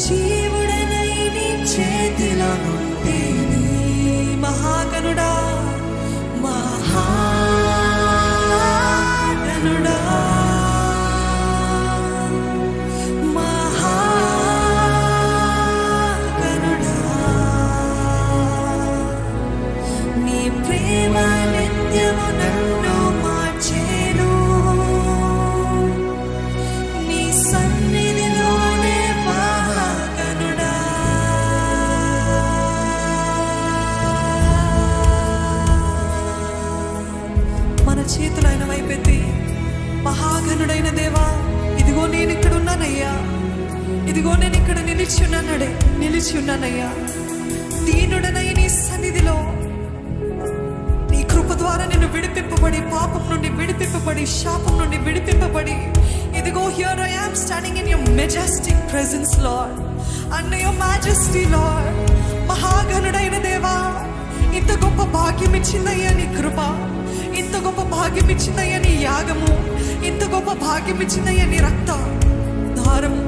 జీవుడనై నీ చేతిలో నుండి మహాగనుడా విడిపింపబడి పాపం నుండి విడిపింపబడి శాపం నుండి విడిపింపబడి. ఇదిగో here I am standing in your majestic presence lord and your majesty lord మహాగణుడైన దేవా ఇంత గొప్ప భాగ్యం ఇచ్చిందయ్యా నీ కృప. ఇంత గొప్ప భాగ్యం ఇచ్చిందయ్యా నీ యాగము. ఇంత గొప్ప భాగ్యం ఇచ్చిందయ్యా నీ రక్త. ధారము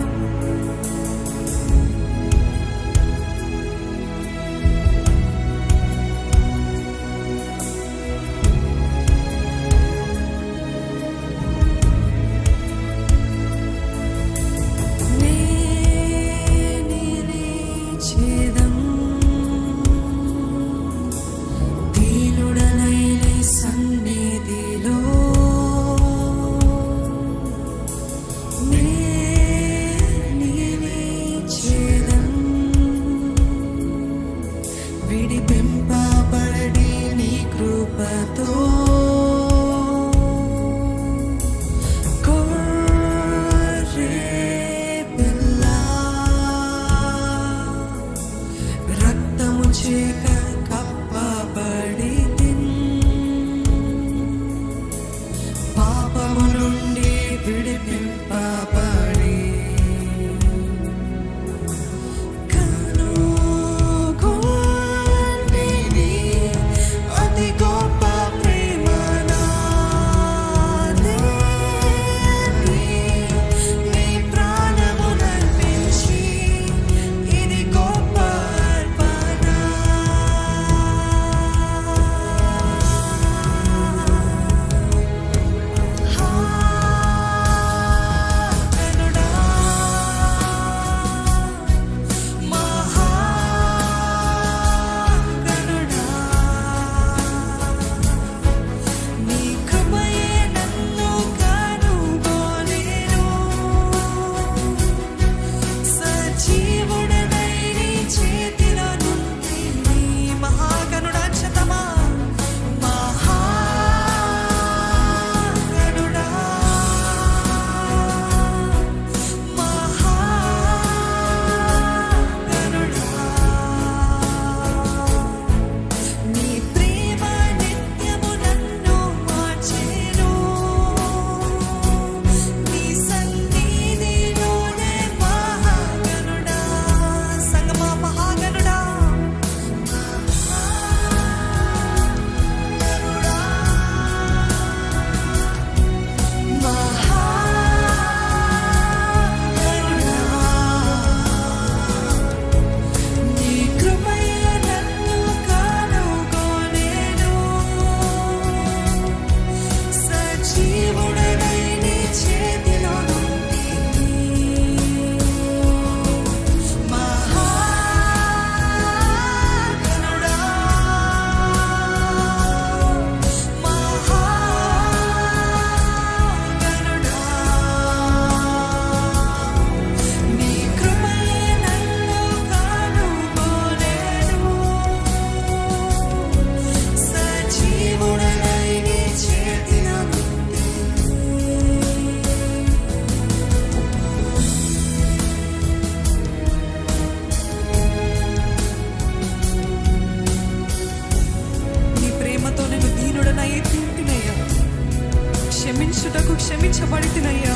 క్షమించబడితినయ్యా.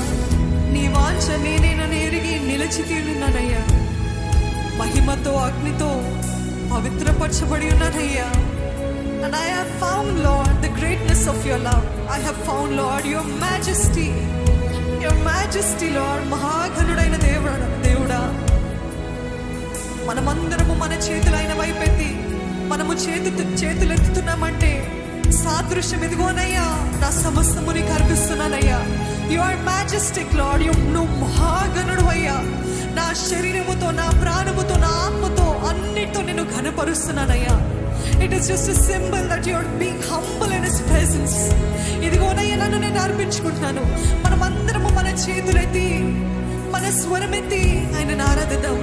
నీ వాంఛ నేనేనని ఎరిగి నిలిచి తీరున్నానయ్యా. మహిమతో అగ్నితో పవిత్రపరచబడి ఉన్నానయ్యా and I have found Lord, the greatness of your love I have found Lord, your majesty. Your majesty, Lord, మహాఘనుడైన దేవుడు దేవుడా. మనమందరము మన చేతులైన వైపెత్తి మనము చేతు చేతులెత్తుతున్నామంటే సాదృశ్యం ఇదిగోనయ్యా. నా సమస్తము నీకు అర్పిస్తున్నానయ్యా you are majestic lord you నువ్వు మహాగణుడు అయ్యా. నా శరీరముతో నా ప్రాణముతో నా ఆత్మతో అన్నిటితో నేను ఘనపరుస్తున్నానయ్యా. It is just symbol that your being humble in is presence ఇదిగోనయ్యా నన్ను నేను అర్పించుకుంటున్నాను. మనమందరము మన చేతులెత్తి మన స్వరమెత్తి ఆయనను ఆరాధిద్దాం.